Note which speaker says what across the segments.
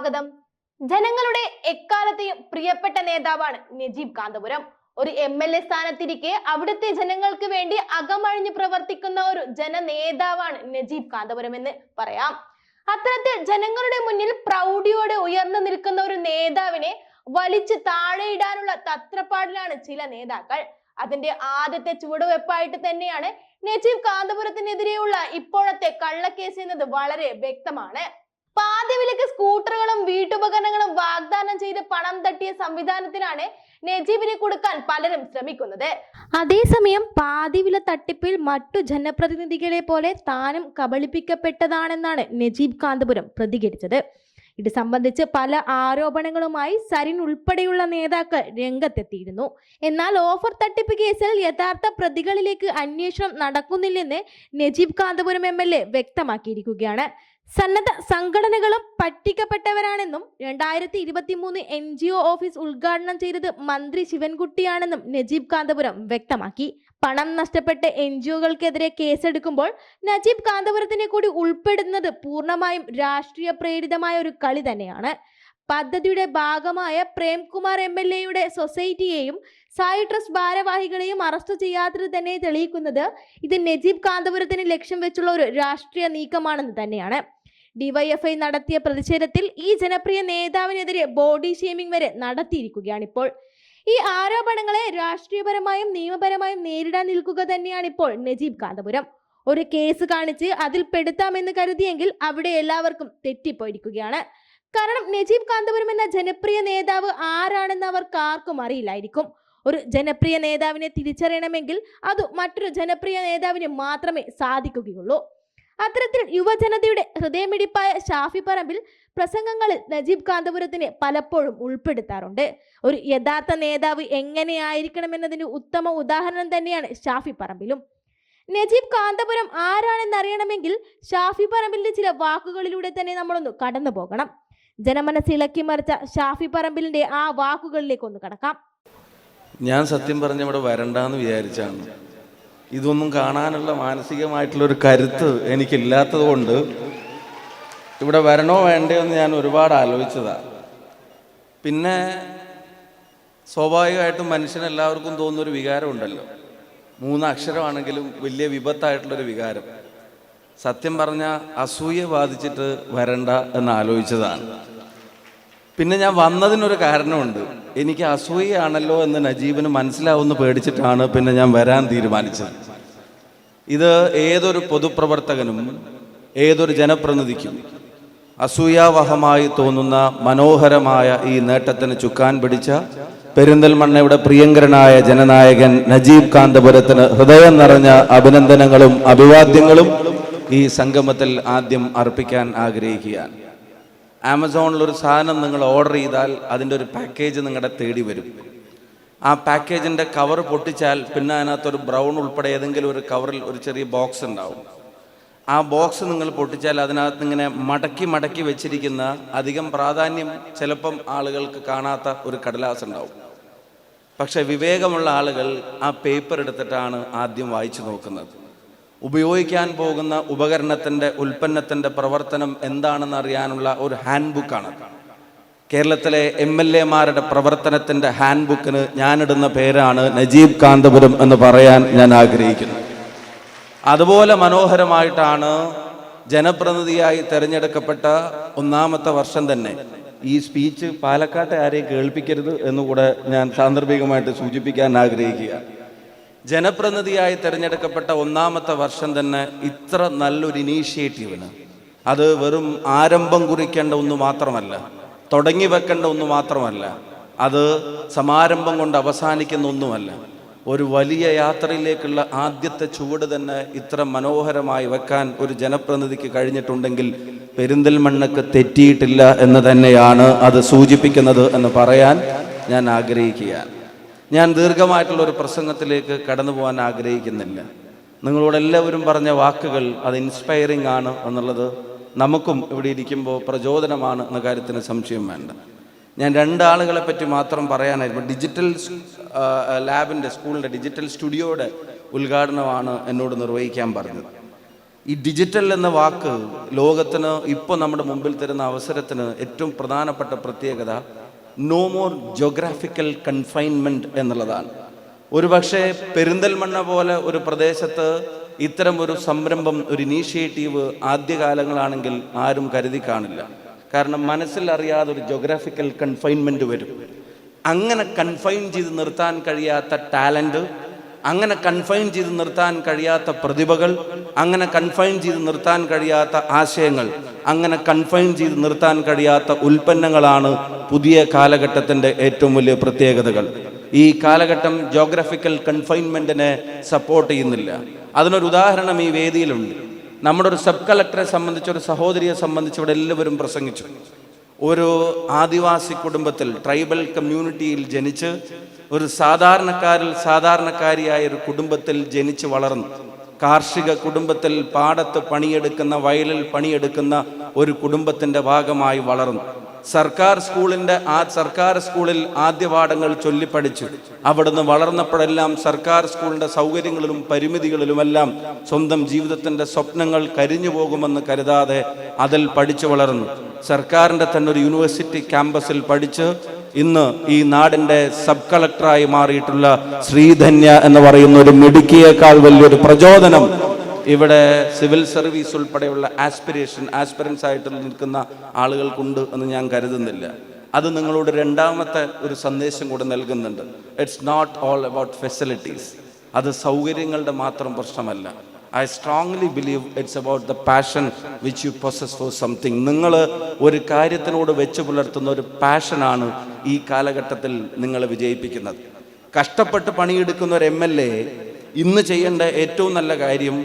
Speaker 1: സ്വാഗതം. ജനങ്ങളുടെ എക്കാലത്തെയും പ്രിയപ്പെട്ട നേതാവാണ് നജീബ് കാന്തപുരം. ഒരു എം എൽ എ സ്ഥാനത്തിരിക്കെ അവിടുത്തെ ജനങ്ങൾക്ക് വേണ്ടി അകമഴിഞ്ഞു പ്രവർത്തിക്കുന്ന ഒരു ജനനേതാവാണ് നജീബ് കാന്തപുരം എന്ന് പറയാം. അത്തരത്തിൽ ജനങ്ങളുടെ മുന്നിൽ പ്രൗഢിയോടെ ഉയർന്നു നിൽക്കുന്ന ഒരു നേതാവിനെ വലിച്ചു താഴെയിടാനുള്ള തത്രപ്പാടിലാണ് ചില നേതാക്കൾ. അതിന്റെ ആദ്യത്തെ ചുവടുവെപ്പായിട്ട് തന്നെയാണ് നജീബ് കാന്തപുരത്തിനെതിരെയുള്ള ഇപ്പോഴത്തെ കള്ളക്കേസ് എന്നത് വളരെ വ്യക്തമാണ്. പാതിവിലക്ക് സ്കൂട്ടറുകളും വീട്ടുപകരണങ്ങളും വാഗ്ദാനം ചെയ്ത് പണം തട്ടിയ സംവിധാനത്തിനാണ് നജീബിനെ കൊടുക്കാൻ പലരും ശ്രമിക്കുന്നത്. അതേസമയം പാതിവില തട്ടിപ്പിൽ മറ്റു ജനപ്രതിനിധികളെ പോലെ താനും കബളിപ്പിക്കപ്പെട്ടതാണെന്നാണ് നജീബ് കാന്തപുരം പ്രതികരിച്ചത്. ഇത് സംബന്ധിച്ച് പല ആരോപണങ്ങളുമായി സരിൻ ഉൾപ്പെടെയുള്ള നേതാക്കൾ രംഗത്തെത്തിയിരുന്നു. എന്നാൽ ഓഫർ തട്ടിപ്പ് കേസിൽ യഥാർത്ഥ പ്രതികളിലേക്ക് അന്വേഷണം നടക്കുന്നില്ലെന്ന് നജീബ് കാന്തപുരം എം വ്യക്തമാക്കിയിരിക്കുകയാണ്. സന്നദ്ധ സംഘടനകളും പറ്റിക്കപ്പെട്ടവരാണെന്നും രണ്ടായിരത്തി ഇരുപത്തി മൂന്ന് എൻ ജി ഒ ഓഫീസ് ഉദ്ഘാടനം ചെയ്തത് മന്ത്രി ശിവൻകുട്ടിയാണെന്നും നജീബ് കാന്തപുരം വ്യക്തമാക്കി. പണം നഷ്ടപ്പെട്ട എൻ ജി ഒകൾക്കെതിരെ കേസെടുക്കുമ്പോൾ നജീബ് കാന്തപുരത്തിനെ കൂടി ഉൾപ്പെടുന്നത് പൂർണമായും രാഷ്ട്രീയ പ്രേരിതമായ ഒരു കളി തന്നെയാണ്. പദ്ധതിയുടെ ഭാഗമായ പ്രേംകുമാർ എം എൽ എയുടെ സൊസൈറ്റിയെയും സായി ഭാരവാഹികളെയും അറസ്റ്റ് ചെയ്യാത്തത് തന്നെ തെളിയിക്കുന്നത് ഇത് നജീബ് കാന്തപുരത്തിന് ലക്ഷ്യം വെച്ചുള്ള ഒരു രാഷ്ട്രീയ നീക്കമാണെന്ന് തന്നെയാണ്. ഡിവൈഎഫ്ഐ നടത്തിയ പ്രതിഷേധത്തിൽ ഈ ജനപ്രിയ നേതാവിനെതിരെ ബോഡി ഷേമിംഗ് വരെ നടത്തിയിരിക്കുകയാണ് ഇപ്പോൾ. ഈ ആരോപണങ്ങളെ രാഷ്ട്രീയപരമായും നിയമപരമായും നേരിടാൻ നിൽക്കുക തന്നെയാണ് ഇപ്പോൾ നജീബ് കാന്തപുരം. ഒരു കേസ് കാണിച്ച് അതിൽ പെടുത്താമെന്ന് കരുതിയെങ്കിൽ അവിടെ എല്ലാവർക്കും തെറ്റിപ്പോയിരിക്കുകയാണ്. കാരണം നജീബ് കാന്തപുരം എന്ന ജനപ്രിയ നേതാവ് ആരാണെന്ന് അവർക്ക് ആർക്കും അറിയില്ലായിരിക്കും. ഒരു ജനപ്രിയ നേതാവിനെ തിരിച്ചറിയണമെങ്കിൽ അത് മറ്റൊരു ജനപ്രിയ നേതാവിന് മാത്രമേ സാധിക്കുകയുള്ളൂ. അത്തരത്തിൽ യുവജനതയുടെ ഹൃദയമിടിപ്പായ ഷാഫി പറമ്പിൽ പ്രസംഗങ്ങളിൽ നജീബ് കാന്തപുരത്തിനെ പലപ്പോഴും ഉൾപ്പെടുത്താറുണ്ട്. ഒരു യഥാർത്ഥ നേതാവ് എങ്ങനെയായിരിക്കണമെന്നതിന് ഉത്തമ ഉദാഹരണം തന്നെയാണ് ഷാഫി പറമ്പിലും. നജീബ് കാന്തപുരം ആരാണെന്ന് അറിയണമെങ്കിൽ ഷാഫി പറമ്പിലിന്റെ ചില വാക്കുകളിലൂടെ തന്നെ നമ്മളൊന്ന് കടന്നു പോകണം. ജനമനസ് ഇളക്കി മറിച്ച ഷാഫി പറമ്പിലിന്റെ ആ വാക്കുകളിലേക്ക് ഒന്ന് കടക്കാം.
Speaker 2: ഞാൻ സത്യം പറഞ്ഞ ഇവിടെ വരണ്ടെന്ന് വിചാരിച്ചാണ്. ഇതൊന്നും കാണാനുള്ള മാനസികമായിട്ടുള്ളൊരു കരുത്ത് എനിക്കില്ലാത്തത് കൊണ്ട് ഇവിടെ വരണോ വേണ്ടയോ എന്ന് ഞാൻ ഒരുപാട് ആലോചിച്ചതാണ് പിന്നെ സ്വാഭാവികമായിട്ടും മനുഷ്യനെല്ലാവർക്കും തോന്നുന്നൊരു വികാരമുണ്ടല്ലോ. മൂന്ന് അക്ഷരമാണെങ്കിലും വലിയ വിപത്തായിട്ടുള്ളൊരു വികാരം. സത്യം പറഞ്ഞാൽ അസൂയ ബാധിച്ചിട്ട് വരണ്ട എന്ന് ആലോചിച്ചതാണ്. പിന്നെ ഞാൻ വന്നതിനൊരു കാരണമുണ്ട്. എനിക്ക് അസൂയയാണല്ലോ എന്ന് നജീബിന് മനസ്സിലാവുമെന്ന് പേടിച്ചിട്ടാണ് പിന്നെ ഞാൻ വരാൻ തീരുമാനിച്ചത്. ഇത് ഏതൊരു പൊതുപ്രവർത്തകനും ഏതൊരു ജനപ്രതിനിധിക്കും അസൂയാവഹമായി തോന്നുന്ന മനോഹരമായ ഈ നേട്ടത്തിന് ചുക്കാൻ പിടിച്ച പെരിന്തൽമണ്ണയുടെ പ്രിയങ്കരനായ ജനനായകൻ നജീബ് കാന്തപുരത്തിന് ഹൃദയം നിറഞ്ഞ അഭിനന്ദനങ്ങളും അഭിവാദ്യങ്ങളും ഈ സംഗമത്തിൽ ആദ്യം അർപ്പിക്കാൻ ആഗ്രഹിക്കുകയാണ്. ആമസോണിൽ ഒരു സാധനം നിങ്ങൾ ഓർഡർ ചെയ്താൽ അതിന്റെ ഒരു പാക്കേജ് നിങ്ങളുടെ തേടി വരും. ആ പാക്കേജിന്റെ കവർ പൊട്ടിച്ചാൽ പിന്നെ അതിനകത്തൊരു ബ്രൗൺ ഉൾപ്പെടെ ഏതെങ്കിലും ഒരു കവറിൽ ഒരു ചെറിയ ബോക്സ് ഉണ്ടാവും. ആ ബോക്സ് നിങ്ങൾ പൊട്ടിച്ചാൽ അതിനകത്ത് ഇങ്ങനെ മടക്കി മടക്കി വെച്ചിരിക്കുന്ന അധികം പ്രാധാന്യം ചിലപ്പം ആളുകൾക്ക് കാണാത്ത ഒരു കടലാസ് ഉണ്ടാവും. പക്ഷെ വിവേകമുള്ള ആളുകൾ ആ പേപ്പർ എടുത്തിട്ടാണ് ആദ്യം വായിച്ചു നോക്കുന്നത്. ഉപയോഗിക്കാൻ പോകുന്ന ഉപകരണത്തിന്റെ ഉൽപ്പന്നത്തിന്റെ പ്രവർത്തനം എന്താണെന്ന് അറിയാനുള്ള ഒരു ഹാൻഡ് ബുക്കാണ് കേരളത്തിലെ എം എൽ എമാരുടെ പ്രവർത്തനത്തിന്റെ ഹാൻഡ് ബുക്കിന് ഞാനിടുന്ന പേരാണ് നജീബ് കാന്തപുരം എന്ന് പറയാൻ ഞാൻ ആഗ്രഹിക്കുന്നു. അതുപോലെ മനോഹരമായിട്ടാണ് ജനപ്രതിനിധിയായി തിരഞ്ഞെടുക്കപ്പെട്ട ഒന്നാമത്തെ വർഷം തന്നെ. ഈ സ്പീച്ച് പാലക്കാട്ടെ ആരെയും കേൾപ്പിക്കരുത് എന്നുകൂടെ ഞാൻ സാന്ദർഭികമായിട്ട് സൂചിപ്പിക്കാൻ ആഗ്രഹിക്കുക ജനപ്രതിനിധിയായി തിരഞ്ഞെടുക്കപ്പെട്ട ഒന്നാമത്തെ വർഷം തന്നെ ഇത്ര നല്ലൊരു ഇനീഷ്യേറ്റീവിന്. അത് വെറും ആരംഭം കുറിക്കേണ്ട ഒന്ന് മാത്രമല്ല തുടങ്ങി വെക്കേണ്ട ഒന്ന് മാത്രമല്ല അത് സമാരംഭം കൊണ്ട് അവസാനിക്കുന്ന ഒന്നുമല്ല. ഒരു വലിയ യാത്രയിലേക്കുള്ള ആദ്യത്തെ ചുവട് തന്നെ ഇത്ര മനോഹരമായി വെക്കാൻ ഒരു ജനപ്രതിനിധിക്ക് കഴിഞ്ഞിട്ടുണ്ടെങ്കിൽ പെരിന്തൽമണ്ണക്ക് തെറ്റിയിട്ടില്ല എന്ന് തന്നെയാണ് അത് സൂചിപ്പിക്കുന്നത് എന്ന് പറയാൻ ഞാൻ ആഗ്രഹിക്കുകയാണ്. ഞാൻ ദീർഘമായിട്ടുള്ള ഒരു പ്രസംഗത്തിലേക്ക് കടന്നു പോകാൻ ആഗ്രഹിക്കുന്നില്ല. നിങ്ങളോട് എല്ലാവരും പറഞ്ഞ വാക്കുകൾ അത് ഇൻസ്പയറിംഗ് ആണ് എന്നുള്ളത് നമുക്കും ഇവിടെ ഇരിക്കുമ്പോൾ പ്രചോദനമാണ് എന്ന കാര്യത്തിന് സംശയം വേണ്ട. ഞാൻ രണ്ടാളുകളെ പറ്റി മാത്രം പറയാനായിരുന്നു. ഡിജിറ്റൽ ലാബിന്റെ സ്കൂളിന്റെ ഡിജിറ്റൽ സ്റ്റുഡിയോയുടെ ഉദ്ഘാടനമാണ് എന്നോട് നിർവഹിക്കാൻ പറഞ്ഞത്. ഈ ഡിജിറ്റൽ എന്ന വാക്ക് ലോകത്തിന് ഇപ്പോൾ നമ്മുടെ മുമ്പിൽ തരുന്ന അവസരത്തിന് ഏറ്റവും പ്രധാനപ്പെട്ട പ്രത്യേകത നോ മോർ ജോഗ്രാഫിക്കൽ കൺഫൈൻമെന്റ് എന്നുള്ളതാണ്. ഒരുപക്ഷെ പെരിന്തൽമണ്ണ പോലെ ഒരു പ്രദേശത്ത് ഇത്തരം ഒരു സംരംഭം ഒരു ഇനീഷ്യേറ്റീവ് ആദ്യകാലങ്ങളാണെങ്കിൽ ആരും കരുതി കാണില്ല. കാരണം മനസ്സിൽ അറിയാതെ ഒരു ജോഗ്രാഫിക്കൽ കൺഫൈൻമെന്റ് വരും. അങ്ങനെ കൺഫൈൻ ചെയ്ത് നിർത്താൻ കഴിയാത്ത ടാലന്റ് അങ്ങനെ കൺഫൈൻ ചെയ്ത് നിർത്താൻ കഴിയാത്ത പ്രതിഭകൾ അങ്ങനെ കൺഫൈൻ ചെയ്ത് നിർത്താൻ കഴിയാത്ത ആശയങ്ങൾ അങ്ങനെ കൺഫൈൻ ചെയ്ത് നിർത്താൻ കഴിയാത്ത ഉൽപ്പന്നങ്ങളാണ് പുതിയ കാലഘട്ടത്തിന്റെ ഏറ്റവും വലിയ പ്രത്യേകതകൾ. ഈ കാലഘട്ടം ജോഗ്രഫിക്കൽ കൺഫൈൻമെന്റിനെ സപ്പോർട്ട് ചെയ്യുന്നില്ല. അതിനൊരു ഉദാഹരണം ഈ വേദിയിലുണ്ട്. നമ്മുടെ ഒരു സബ് കളക്ടറെ സംബന്ധിച്ച് ഒരു സഹോദരിയെ സംബന്ധിച്ച് ഇവിടെ എല്ലാവരും പ്രസംഗിച്ചു. ഒരു ആദിവാസി കുടുംബത്തിൽ ട്രൈബൽ കമ്മ്യൂണിറ്റിയിൽ ജനിച്ച് ഒരു സാധാരണക്കാരിൽ സാധാരണക്കാരിയായ ഒരു കുടുംബത്തിൽ ജനിച്ച് വളർന്നു കാർഷിക കുടുംബത്തിൽ പാടത്ത് പണിയെടുക്കുന്ന വയലിൽ പണിയെടുക്കുന്ന ഒരു കുടുംബത്തിന്റെ ഭാഗമായി വളർന്നു. സർക്കാർ സ്കൂളിന്റെ ആ സർക്കാർ സ്കൂളിൽ ആദ്യ പാഠങ്ങൾ ചൊല്ലിപ്പഠിച്ചു അവിടുന്ന് വളർന്നപ്പോഴെല്ലാം സർക്കാർ സ്കൂളിന്റെ സൗകര്യങ്ങളിലും പരിമിതികളിലുമെല്ലാം സ്വന്തം ജീവിതത്തിന്റെ സ്വപ്നങ്ങൾ കരിഞ്ഞു പോകുമെന്ന് കരുതാതെ അതിൽ പഠിച്ചു വളർന്നു. സർക്കാരിന്റെ തന്നെ ഒരു യൂണിവേഴ്സിറ്റി ക്യാമ്പസിൽ പഠിച്ച് ഇന്ന് ഈ നാടിന്റെ സബ് കളക്ടറായി മാറിയിട്ടുള്ള ശ്രീധന്യ എന്ന് പറയുന്ന ഒരു മിടുക്കിയേക്കാൾ വലിയൊരു പ്രചോദനം ഇവിടെ സിവിൽ സർവീസ് ഉൾപ്പെടെയുള്ള ആസ്പിരേഷൻ ആസ്പിറൻസ് ആയിട്ട് നിൽക്കുന്ന ആളുകൾക്കുണ്ട് എന്ന് ഞാൻ കരുതുന്നില്ല. അത് നിങ്ങളോട് രണ്ടാമത്തെ ഒരു സന്ദേശം കൂടെ നൽകുന്നുണ്ട്. It's not all about facilities അത് സൗകര്യങ്ങളുടെ മാത്രം പ്രശ്നമല്ല. I strongly believe it's about the passion which you process for something നിങ്ങൾ ഒരു കാര്യത്തിനോട് വെച്ച് പുലർത്തുന്ന ഒരു പാഷനാണ് ഈ കാലഘട്ടത്തിൽ നിങ്ങളെ വിജയിപ്പിക്കുന്നത്. കഷ്ടപ്പെട്ട് പണിയെടുക്കുന്ന ഒരു എം എൽ എ ഇന്ന് ചെയ്യേണ്ട ഏറ്റവും നല്ല കാര്യം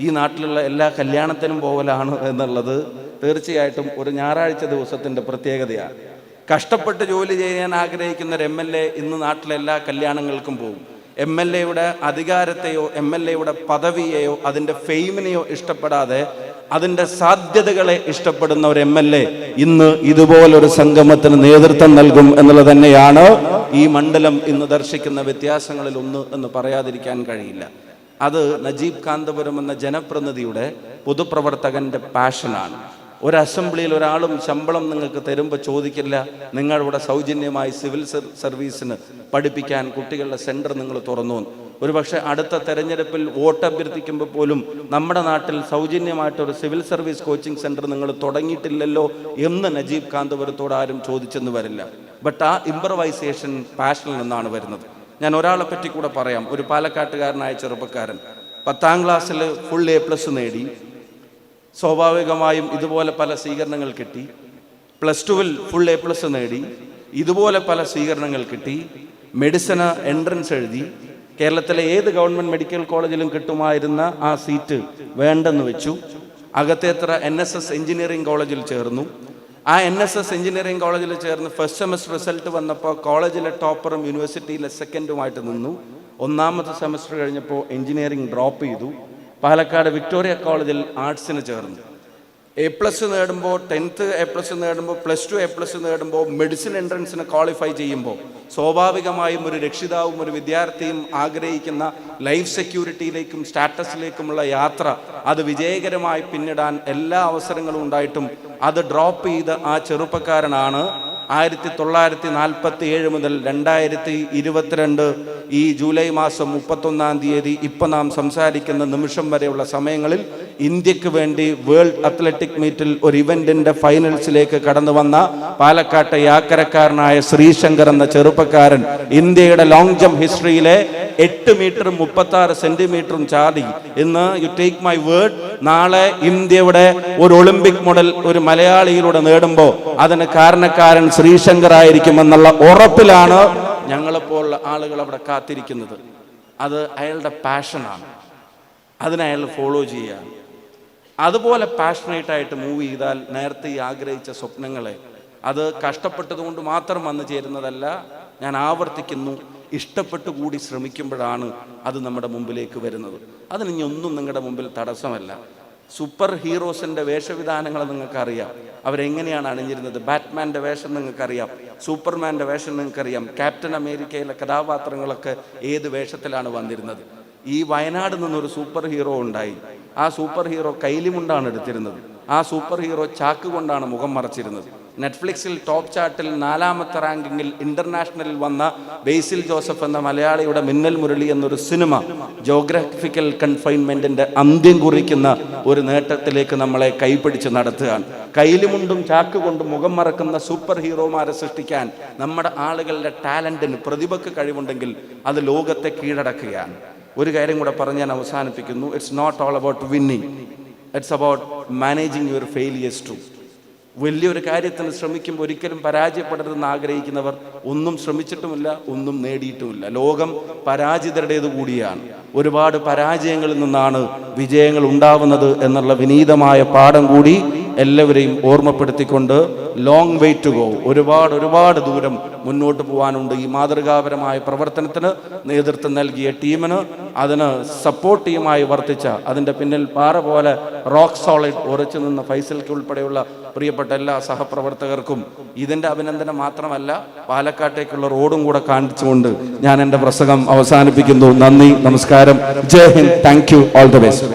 Speaker 2: ഈ നാട്ടിലുള്ള എല്ലാ കല്യാണത്തിനും പോകലാണ് എന്നുള്ളത് തീർച്ചയായിട്ടും ഒരു ഞായറാഴ്ച ദിവസത്തിന്റെ പ്രത്യേകതയാണ്. കഷ്ടപ്പെട്ട് ജോലി ചെയ്യാൻ ആഗ്രഹിക്കുന്ന ഒരു എം എൽ എ ഇന്ന് നാട്ടിലെ എല്ലാ കല്യാണങ്ങൾക്കും പോകും. എം എൽ എയുടെ അധികാരത്തെയോ എം എൽ എയുടെ പദവിയെയോ അതിന്റെ ഫെയിമിനെയോ ഇഷ്ടപ്പെടാതെ അതിന്റെ സാധ്യതകളെ ഇഷ്ടപ്പെടുന്ന ഒരു എം എൽ എ ഇന്ന് ഇതുപോലൊരു സംഗമത്തിന് നേതൃത്വം നൽകും എന്നുള്ളത് തന്നെയാണ് ഈ മണ്ഡലം ഇന്ന് ദർശിക്കുന്ന വ്യത്യാസങ്ങളിൽ ഒന്ന് എന്ന് പറയാതിരിക്കാൻ കഴിയില്ല. അത് നജീബ് കാന്തപുരം എന്ന ജനപ്രതിനിധിയുടെ പൊതുപ്രവർത്തകന്റെ പാഷനാണ്. ഒരു അസംബ്ലിയിൽ ഒരാളും ശമ്പളം നിങ്ങൾക്ക് തരുമ്പോൾ ചോദിക്കില്ല. നിങ്ങളിവിടെ സൗജന്യമായി സിവിൽ സർ- സർവീസിന് പഠിപ്പിക്കാൻ കുട്ടികളുടെ സെന്റർ നിങ്ങൾ തുറന്നു ഒരു ഒരുപക്ഷെ അടുത്ത തെരഞ്ഞെടുപ്പിൽ വോട്ട് അഭ്യർത്ഥിക്കുമ്പോൾ പോലും നമ്മുടെ നാട്ടിൽ സൗജന്യമായിട്ട് ഒരു സിവിൽ സർവീസ് കോച്ചിങ് സെന്റർ നിങ്ങൾ തുടങ്ങിയിട്ടില്ലല്ലോ എന്ന് നജീബ് കാന്തപുരത്തോട് ആരും ചോദിച്ചെന്ന് വരില്ല. ബട്ട് ആ ഇംപ്രവൈസേഷൻ പാഷനിൽ നിന്നാണ് വരുന്നത്. ഞാൻ ഒരാളെ പറ്റി കൂടെ പറയാം. ഒരു പാലക്കാട്ടുകാരനായ ചെറുപ്പക്കാരൻ. പത്താം ക്ലാസ്സിൽ ഫുൾ എ പ്ലസ് നേടി. സ്വാഭാവികമായും ഇതുപോലെ പല സ്വീകരണങ്ങൾ കിട്ടി. പ്ലസ് ടുവിൽ ഫുൾ എ പ്ലസ് നേടി. ഇതുപോലെ പല സ്വീകരണങ്ങൾ കിട്ടി. മെഡിസിന് എൻട്രൻസ് എഴുതി. കേരളത്തിലെ ഏത് ഗവൺമെന്റ് മെഡിക്കൽ കോളേജിലും കിട്ടുമായിരുന്ന ആ സീറ്റ് വേണ്ടെന്ന് വെച്ചു. Akathethara N S S engineering കോളേജിൽ ചേർന്നു. ആ എൻ എസ് എസ് എഞ്ചിനീയറിംഗ് കോളേജിൽ ചേർന്ന് ഫസ്റ്റ് സെമസ്റ്റർ റിസൾട്ട് വന്നപ്പോൾ കോളേജിലെ ടോപ്പറും യൂണിവേഴ്സിറ്റിയിലെ സെക്കൻഡുമായിട്ട് നിന്നു. ഒന്നാമത്തെ സെമസ്റ്റർ കഴിഞ്ഞപ്പോൾ എഞ്ചിനീയറിംഗ് ഡ്രോപ്പ് ചെയ്തു. പാലക്കാട് വിക്ടോറിയ കോളേജിൽ ആർട്സിന് ചേർന്നു. എ പ്ലസ് നേടുമ്പോൾ ടെൻത്ത് എ പ്ലസ് നേടുമ്പോൾ പ്ലസ് ടു എ പ്ലസ് നേടുമ്പോൾ മെഡിസിൻ എൻട്രൻസിന് ക്വാളിഫൈ ചെയ്യുമ്പോൾ സ്വാഭാവികമായും ഒരു രക്ഷിതാവും ഒരു വിദ്യാർത്ഥിയും ആഗ്രഹിക്കുന്ന ലൈഫ് സെക്യൂരിറ്റിയിലേക്കും സ്റ്റാറ്റസിലേക്കുമുള്ള യാത്ര അത് വിജയകരമായി പിന്നിടാൻ എല്ലാ അവസരങ്ങളും ഉണ്ടായിട്ടും അത് ഡ്രോപ്പ് ചെയ്ത ആ ചെറുപ്പക്കാരനാണ് ആയിരത്തി തൊള്ളായിരത്തി നാൽപ്പത്തി ഏഴ് മുതൽ രണ്ടായിരത്തി ഇരുപത്തിരണ്ട് ഈ ജൂലൈ മാസം മുപ്പത്തൊന്നാം തീയതി ഇപ്പം നാം സംസാരിക്കുന്ന നിമിഷം വരെയുള്ള സമയങ്ങളിൽ ഇന്ത്യയ്ക്ക് വേണ്ടി വേൾഡ് അത്ലറ്റിക് മീറ്റിൽ ഒരു ഇവന്റിന്റെ ഫൈനൽസിലേക്ക് കടന്നു വന്ന പാലക്കാട്ടെ യാക്കരക്കാരനായ ശ്രീശങ്കർ എന്ന ചെറുപ്പക്കാരൻ ഇന്ത്യയുടെ ലോങ് ജംപ് ഹിസ്റ്ററിയിലെ എട്ട് മീറ്ററും മുപ്പത്തി ആറ് സെന്റിമീറ്ററും ചാടി ഇന്ന് യു ടേക്ക് മൈ വേർഡ് നാളെ ഇന്ത്യയുടെ ഒരു ഒളിമ്പിക് മെഡൽ ഒരു മലയാളിയിലൂടെ നേടുമ്പോൾ അതിന് കാരണക്കാരൻ ശ്രീശങ്കർ ആയിരിക്കുമെന്നുള്ള ഉറപ്പിലാണ് ഞങ്ങളെപ്പോലുള്ള ആളുകൾ അവിടെ കാത്തിരിക്കുന്നത്. അത് അയാളുടെ പാഷനാണ്. അതിനെ അയാൾ ഫോളോ ചെയ്യുകയാണ് അതുപോലെ പാഷനേറ്റായിട്ട് മൂവ് ചെയ്താൽ നേരത്തെ ഈ ആഗ്രഹിച്ച സ്വപ്നങ്ങളെ അത് കഷ്ടപ്പെട്ടതുകൊണ്ട് മാത്രം വന്നു ചേരുന്നതല്ല ഞാൻ ആവർത്തിക്കുന്നു ഇഷ്ടപ്പെട്ടു കൂടി ശ്രമിക്കുമ്പോഴാണ് അത് നമ്മുടെ മുമ്പിലേക്ക് വരുന്നത്. അതിന് ഇനി ഒന്നും നിങ്ങളുടെ മുമ്പിൽ തടസ്സമല്ല. സൂപ്പർ ഹീറോസിന്റെ വേഷവിധാനങ്ങൾ നിങ്ങൾക്കറിയാം. അവരെങ്ങനെയാണ് അണിഞ്ഞിരുന്നത്? ബാറ്റ്മാന്റെ വേഷം നിങ്ങൾക്കറിയാം. സൂപ്പർമാന്റെ വേഷം നിങ്ങൾക്കറിയാം. ക്യാപ്റ്റൻ അമേരിക്കയിലെ കഥാപാത്രങ്ങളൊക്കെ ഏത് വേഷത്തിലാണ് വന്നിരുന്നത്? ഈ വയനാട് നിന്നൊരു സൂപ്പർ ഹീറോ ഉണ്ടായി. ആ സൂപ്പർ ഹീറോ കൈലിമുണ്ടാണ് എടുത്തിരുന്നത്. ആ സൂപ്പർ ഹീറോ ചാക്ക് കൊണ്ടാണ് മുഖം മറച്ചിരുന്നത്. നെറ്റ്ഫ്ലിക്സിൽ ടോപ്പ് ചാർട്ടിൽ നാലാമത്തെ റാങ്കിങ്ങിൽ ഇന്റർനാഷണലിൽ വന്ന ബേസിൽ ജോസഫ് എന്ന മലയാളിയുടെ മിന്നൽ മുരളി എന്നൊരു സിനിമ ജോഗ്രഫിക്കൽ കൺഫൈൻമെന്റിന്റെ അന്ത്യം കുറിക്കുന്ന ഒരു നേട്ടത്തിലേക്ക് നമ്മളെ കൈപിടിച്ച് നടത്തുകയാണ്. കയ്യിലുമുണ്ടും ചാക്കുകൊണ്ടും മുഖം മറക്കുന്ന സൂപ്പർ ഹീറോമാരെ സൃഷ്ടിക്കാൻ നമ്മുടെ ആളുകളുടെ ടാലന്റിന് പ്രതിഭക്ക് കഴിവുണ്ടെങ്കിൽ അത് ലോകത്തെ കീഴടക്കുകയാണ്. ഒരു കാര്യം കൂടെ പറഞ്ഞ് ഞാൻ അവസാനിപ്പിക്കുന്നു. It's not all about winning it's about managing your failures too വലിയൊരു കാര്യത്തിന് ശ്രമിക്കുമ്പോൾ ഒരിക്കലും പരാജയപ്പെടരുതെന്ന് ആഗ്രഹിക്കുന്നവർ ഒന്നും ശ്രമിച്ചിട്ടുമില്ല ഒന്നും നേടിയിട്ടുമില്ല. ലോകം പരാജിതരുടേത് കൂടിയാണ്. ഒരുപാട് പരാജയങ്ങളിൽ നിന്നാണ് വിജയങ്ങൾ ഉണ്ടാവുന്നത് എന്നുള്ള വിനീതമായ പാഠം കൂടി എല്ലാവരെയും ഓർമ്മപ്പെടുത്തിക്കൊണ്ട് ലോങ് വേ ടു ഗോ ഒരുപാട് ഒരുപാട് ദൂരം മുന്നോട്ട് പോകാനുണ്ട് ഈ മാതൃകാപരമായ പ്രവർത്തനത്തിന് നേതൃത്വം നൽകിയ ടീമിന് അതിന് സപ്പോർട്ട് ടീമായി വർത്തിച്ച അതിന്റെ പിന്നിൽ പാറ പോലെ റോക്ക് സോളിഡ് ഉറച്ചു നിന്ന ഫൈസൽക്ക് ഉൾപ്പെടെയുള്ള പ്രിയപ്പെട്ട എല്ലാ സഹപ്രവർത്തകർക്കും ഇതിന്റെ അഭിനന്ദനം മാത്രമല്ല പാലക്കാട്ടേക്കുള്ള റോഡും കൂടെ കാണിച്ചുകൊണ്ട് ഞാൻ എന്റെ പ്രസംഗം അവസാനിപ്പിക്കുന്നു. നന്ദി നമസ്കാരം. Jai Hind. Thank you all the best